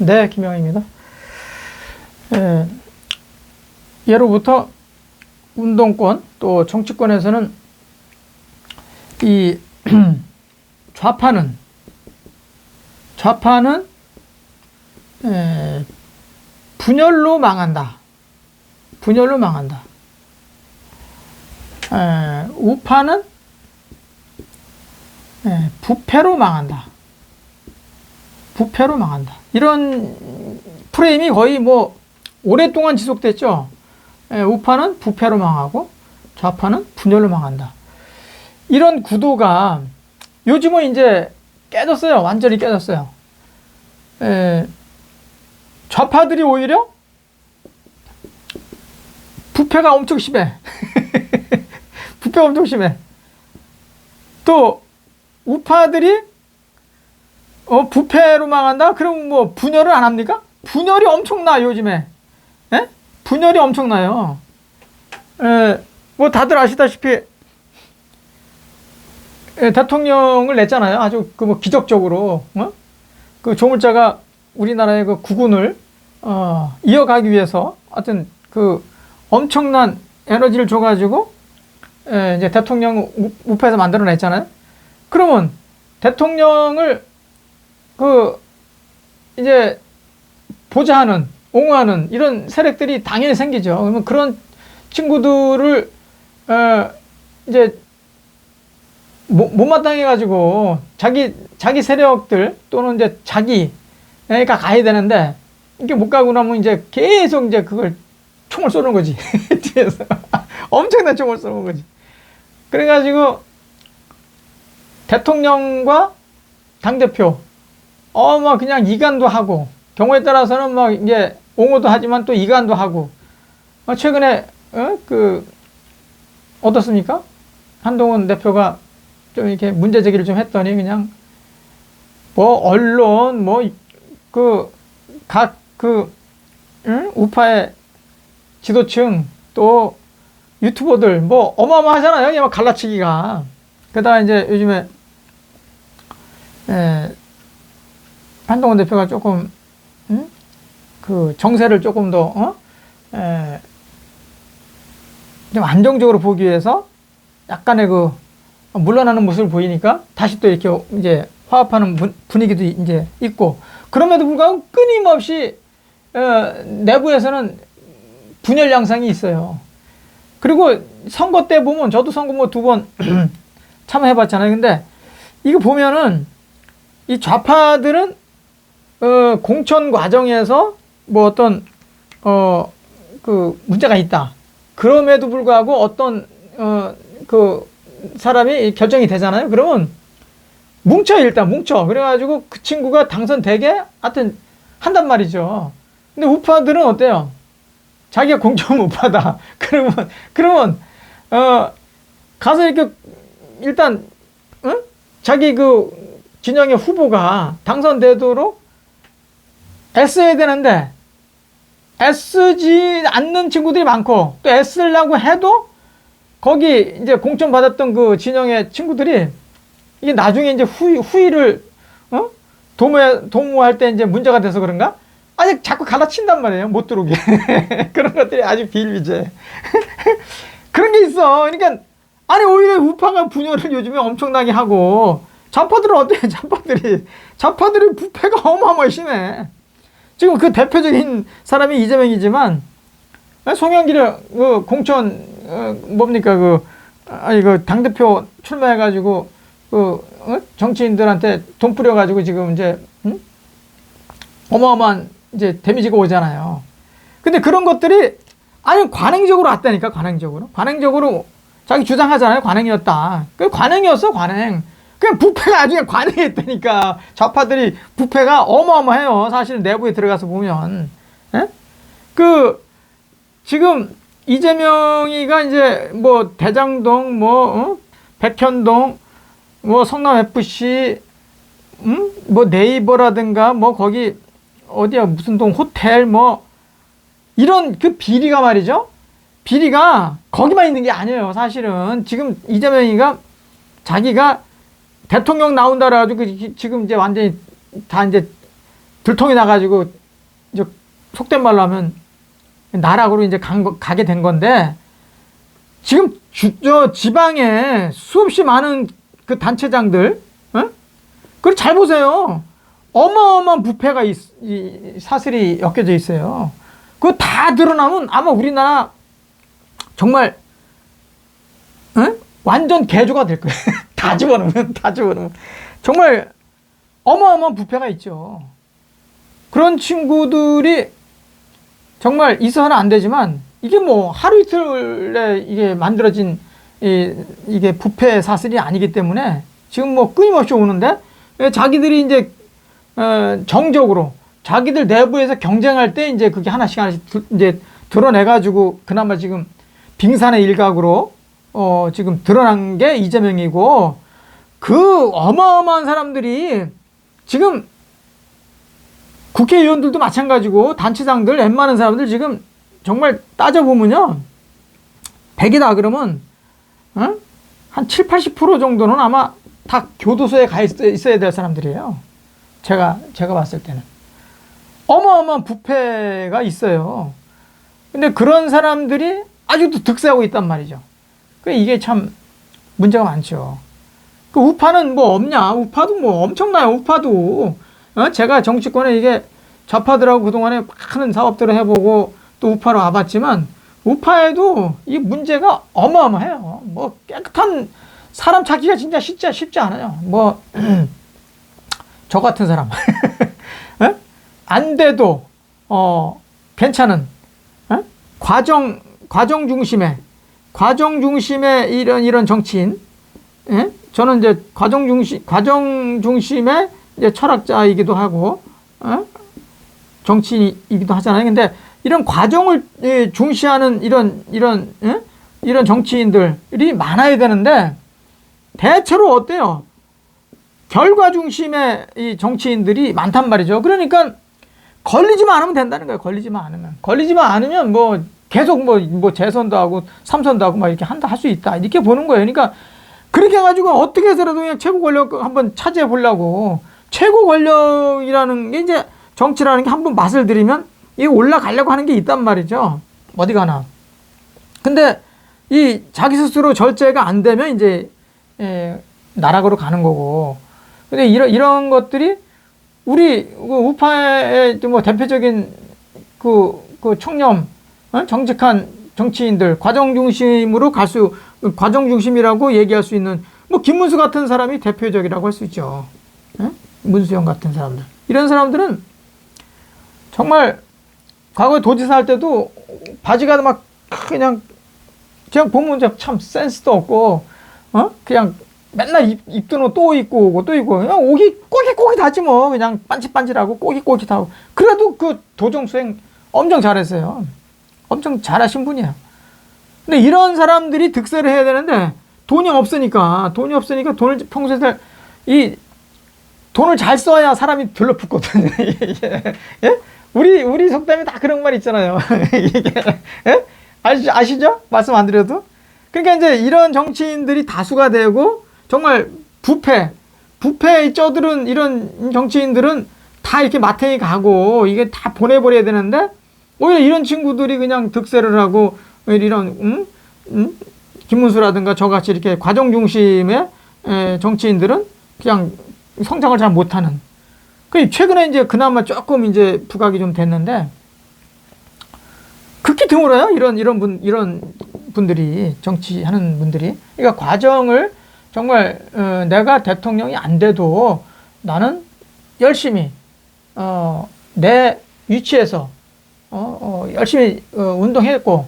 네, 김영입니다. 예, 예로부터 운동권 또 정치권에서는 이 좌파는 좌파는 에, 분열로 망한다. 분열로 망한다. 에, 우파는 에, 부패로 망한다. 부패로 망한다. 이런 프레임이 거의 뭐 오랫동안 지속됐죠. 에, 우파는 부패로 망하고 좌파는 분열로 망한다. 이런 구도가 요즘은 이제 깨졌어요. 완전히 깨졌어요. 에, 좌파들이 오히려 부패가 엄청 심해. 부패가 엄청 심해. 또 우파들이 어 부패로 망한다? 그럼 뭐 분열을 안 합니까? 분열이 엄청나 요즘에. 에? 분열이 엄청나요. 에, 뭐 다들 아시다시피 에, 대통령을 냈잖아요. 아주 그 뭐 기적적으로 어? 그 조물자가 우리나라의 그 국운을 어, 이어가기 위해서 하여튼 그 엄청난 에너지를 줘가지고 에, 이제 대통령 우- 우파에서 만들어냈잖아요. 그러면 대통령을 그 이제 보좌하는 옹호하는 이런 세력들이 당연히 생기죠. 그러면 그런 친구들을 어, 이제 못- 못마땅해 가지고 자기 자기 세력들 또는 이제 자기가 가야 되는데 이게 못 가고 나면 이제 계속 이제 그걸 총을 쏘는 거지 뒤에서 엄청난 총을 쏘는 거지. 그래가지고 대통령과 당 대표 어 뭐 그냥 이간도 하고 경우에 따라서는 막 이제 옹호도 하지만 또 이간도 하고 어, 최근에 어? 그 어떻습니까? 한동훈 대표가 좀 이렇게 문제 제기를 좀 했더니 그냥 뭐 언론 뭐 그 각그 우파의 지도층 또 유튜버들 뭐 어마어마하잖아요. 이막 갈라치기가. 게다가 이제 요즘에 에, 한동훈 대표가 조금 음? 그 정세를 조금 더 어? 에, 좀 안정적으로 보기 위해서 약간의 그 물러나는 모습을 보이니까 다시 또 이렇게 이제 화합하는 분- 분위기도 이제 있고 그럼에도 불구하고 끊임없이 어, 내부에서는 분열 양상이 있어요. 그리고 선거 때 보면 저도 선거 뭐 두 번 참여해봤잖아요. 근데 이거 보면은 이 좌파들은 어, 공천 과정에서 뭐 어떤 어, 그 문제가 있다. 그럼에도 불구하고 어떤 어, 그 사람이 결정이 되잖아요. 그러면 뭉쳐 일단 뭉쳐. 그래가지고 그 친구가 당선되게 하여튼 한단 말이죠. 근데 우파들은 어때요? 자기가 공천 못 받아. 그러면 그러면 어 가서 이렇게 일단 응? 자기 그 진영의 후보가 당선되도록 애써야 되는데 애쓰지 않는 친구들이 많고 또 애쓰려고 해도 거기 이제 공천 받았던 그 진영의 친구들이 이게 나중에 이제 후, 후위를 어? 도모 도모할 때 이제 문제가 돼서 그런가? 아직 자꾸 갈아친단 말이에요. 못 들어오게. 그런 것들이 아주 비일비재. 그런 게 있어. 그러니까 아니 오히려 우파가 분열을 요즘에 엄청나게 하고 좌파들은 어때요? 좌파들이 좌파들의 부패가 어마어마하게 심해. 지금 그 대표적인 사람이 이재명이지만 송영길이 그 공천 어, 뭡니까 그 아니 그 당 대표 출마해가지고 그 어? 정치인들한테 돈 뿌려가지고 지금 이제 음? 어마어마한 이제 데미지가 오잖아요. 근데 그런 것들이 아니 관행적으로 왔다니까 관행적으로 관행적으로 자기 주장하잖아요 관행이었다. 그 관행이었어 관행. 그냥 부패가 나중에 관행했다니까 좌파들이 부패가 어마어마해요. 사실 내부에 들어가서 보면 예? 그 지금 이재명이가 이제 뭐 대장동 뭐 어? 백현동 뭐 성남 FC 음? 뭐 네이버라든가 뭐 거기 어디야 무슨 동 호텔 뭐 이런 그 비리가 말이죠. 비리가 거기만 있는 게 아니에요. 사실은 지금 이재명이가 자기가 대통령 나온다라 가지고 지금 이제 완전히 다 이제 들통이 나가지고 이제 속된 말로 하면 나락으로 이제 간 거- 가게 된 건데 지금 주, 저 지방에 수없이 많은 그 단체장들, 어? 그걸 잘 보세요. 어마어마한 부패가 있, 이, 사슬이 엮여져 있어요. 그거 다 드러나면 아마 우리나라 정말 어? 완전 개조가 될 거예요. 다 집어넣으면 다 집어넣으면 정말 어마어마한 부패가 있죠. 그런 친구들이 정말 있어서는 안 되지만 이게 뭐 하루 이틀에 이게 만들어진 이, 이게 부패 사슬이 아니기 때문에 지금 뭐 끊임없이 오는데 예, 자기들이 이제 어, 정적으로 자기들 내부에서 경쟁할 때 이제 그게 하나씩 하나씩 드, 이제 드러내 가지고 그나마 지금 빙산의 일각으로 어, 지금 드러난 게 이재명이고 그 어마어마한 사람들이 지금 국회의원들도 마찬가지고 단체장들 웬만한 사람들 지금 정말 따져보면요. 100이다 그러면 어? 한 7, 80% 정도는 아마 다 교도소에 가 있- 있어야 될 사람들이에요. 제가 제가 봤을 때는 어마어마한 부패가 있어요. 근데 그런 사람들이 아직도 득세하고 있단 말이죠. 그 이게 참 문제가 많죠. 그 우파는 뭐 없냐? 우파도 뭐 엄청나요. 우파도 어? 제가 정치권에 이게 좌파들하고 그동안에 많은 사업들을 해보고 또 우파로 와봤지만 우파에도 이 문제가 어마어마해요. 뭐 깨끗한 사람 찾기가 진짜 쉽지, 쉽지 않아요. 뭐 저 같은 사람 에? 안 돼도 어 괜찮은 에? 과정 과정 중심의 과정 중심의 이런 이런 정치인 예? 저는 이제 과정 중심 과정 중심의 이제 철학자이기도 하고 어? 정치인이기도 하잖아요. 근데 이런 과정을 예, 중시하는 이런 이런 예? 이런 정치인들이 많아야 되는데 대체로 어때요? 결과 중심의 이 정치인들이 많단 말이죠. 그러니까 걸리지만 않으면 된다는 거예요. 걸리지만 않으면. 걸리지만 않으면 뭐 계속 뭐, 뭐 재선도 하고 삼선도 하고 막 이렇게 한다 할 수 있다. 이렇게 보는 거예요. 그러니까 그렇게 해가지고 어떻게 해서라도 그냥 최고 권력 한번 차지해 보려고 최고 권력이라는 게 이제 정치라는 게 한번 맛을 들이면 이게 올라가려고 하는 게 있단 말이죠. 어디 가나. 근데 이 자기 스스로 절제가 안 되면 이제 예, 나락으로 가는 거고. 근데 이런 이런 것들이 우리 그 우파의 뭐 대표적인 그, 그 청렴, 어? 정직한 정치인들, 과정 중심으로 갈 수, 과정 중심이라고 얘기할 수 있는 뭐 김문수 같은 사람이 대표적이라고 할 수 있죠. 예? 문수영 같은 사람들. 이런 사람들은 정말 과거에 도지사 할 때도 바지가 막 그냥 그냥 보면 참 센스도 없고 어 그냥 맨날 입, 입던 옷 또 입고 오고 또 입고 그냥 옷이 꼬깃꼬깃하지 뭐 그냥 반질반질하고 꼬깃꼬깃하고 그래도 그 도정 수행 엄청 잘했어요 엄청 잘하신 분이에요 근데 이런 사람들이 득세를 해야 되는데 돈이 없으니까 돈이 없으니까 돈을 평소에 잘- 이 돈을 잘 써야 사람이 들러붙거든요. 이게, 예? 우리 우리 속담에 다 그런 말 있잖아요. 예? 아시, 아시죠? 말씀 안 드려도. 그러니까 이제 이런 정치인들이 다수가 되고 정말 부패, 부패에 쩌들은 이런 정치인들은 다 이렇게 마탱이 가고 이게 다 보내버려야 되는데 오히려 이런 친구들이 그냥 득세를 하고 이런 음? 음? 김문수라든가 저같이 이렇게 과정 중심의 에, 정치인들은 그냥 성장을 잘 못하는. 그 최근에 이제 그나마 조금 이제 부각이 좀 됐는데 극히 드물어요. 이런 이런 분 이런 분들이 정치하는 분들이. 그러니까 과정을 정말 어, 내가 대통령이 안 돼도 나는 열심히 어, 내 위치에서 어, 어, 열심히 어, 운동했고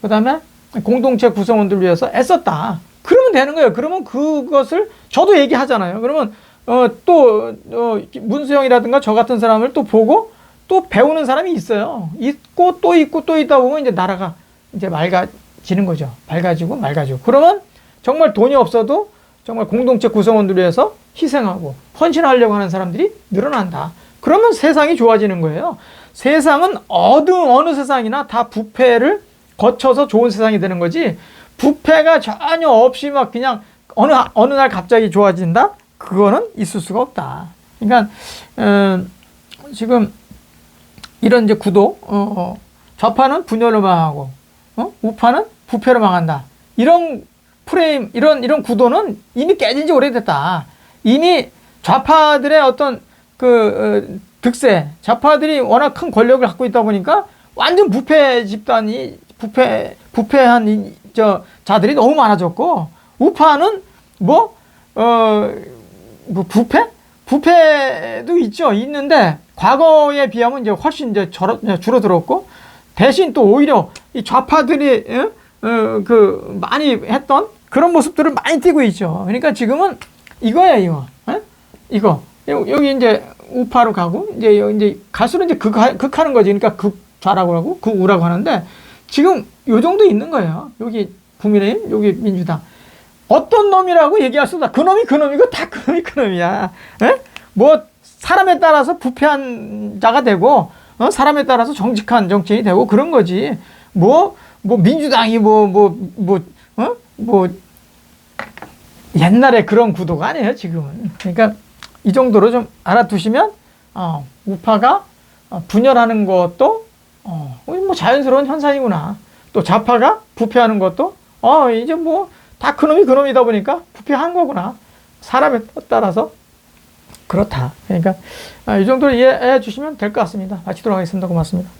그 다음에 공동체 구성원들 위해서 애썼다. 그러면 되는 거예요. 그러면 그것을 저도 얘기하잖아요. 그러면 어, 또 어, 문수영이라든가 저 같은 사람을 또 보고 또 배우는 사람이 있어요. 있고 또 있고 또 있다 보면 이제 나라가 이제 맑아지는 거죠. 밝아지고 맑아지고. 그러면 정말 돈이 없어도 정말 공동체 구성원들 위해서 희생하고 헌신하려고 하는 사람들이 늘어난다. 그러면 세상이 좋아지는 거예요. 세상은 어느 어느 세상이나 다 부패를 거쳐서 좋은 세상이 되는 거지. 부패가 전혀 없이 막 그냥 어느 어느 날 갑자기 좋아진다? 그거는 있을 수가 없다. 그러니까 어, 지금 이런 이제 구도, 어, 어, 좌파는 분열로 망하고, 어? 우파는 부패로 망한다. 이런 프레임, 이런, 이런 구도는 이미 깨진 지 오래됐다. 이미 좌파들의 어떤 그, 어, 득세, 좌파들이 워낙 큰 권력을 갖고 있다 보니까 완전 부패 집단이, 부패, 부패한 이, 저, 자들이 너무 많아졌고, 우파는 뭐, 어, 뭐 부패? 부패도 있죠. 있는데 과거에 비하면 이제 훨씬 이제 줄어, 줄어들었고 대신 또 오히려 이 좌파들이 예? 어, 그 많이 했던 그런 모습들을 많이 띄고 있죠. 그러니까 지금은 이거예요, 이거. 예? 이거 요- 여기 이제 우파로 가고 이제 여- 이제 갈수록 이제 극 극하는 거지. 그러니까 극좌라고 하고 극우라고 하는데 지금 요 정도 있는 거예요. 여기 국민의힘, 여기 민주당. 어떤 놈이라고 얘기할 수 없다. 그 놈이 그 놈이고 다 그 놈이 그 놈이야. 에? 뭐 사람에 따라서 부패한 자가 되고 어? 사람에 따라서 정직한 정치인이 되고 그런 거지. 뭐뭐 민주당이 뭐뭐 뭐 어? 뭐 옛날에 그런 구도가 아니에요 지금은. 그러니까 이 정도로 좀 알아두시면 어, 우파가 어, 분열하는 것도 어, 뭐 자연스러운 현상이구나. 또 좌파가 부패하는 것도 어 이제 뭐 다 그놈이 그놈이다 보니까 부패한 거구나. 사람에 따라서 그렇다. 그러니까 아, 이 정도로 이해해 주시면 될 것 같습니다. 마치도록 하겠습니다. 고맙습니다.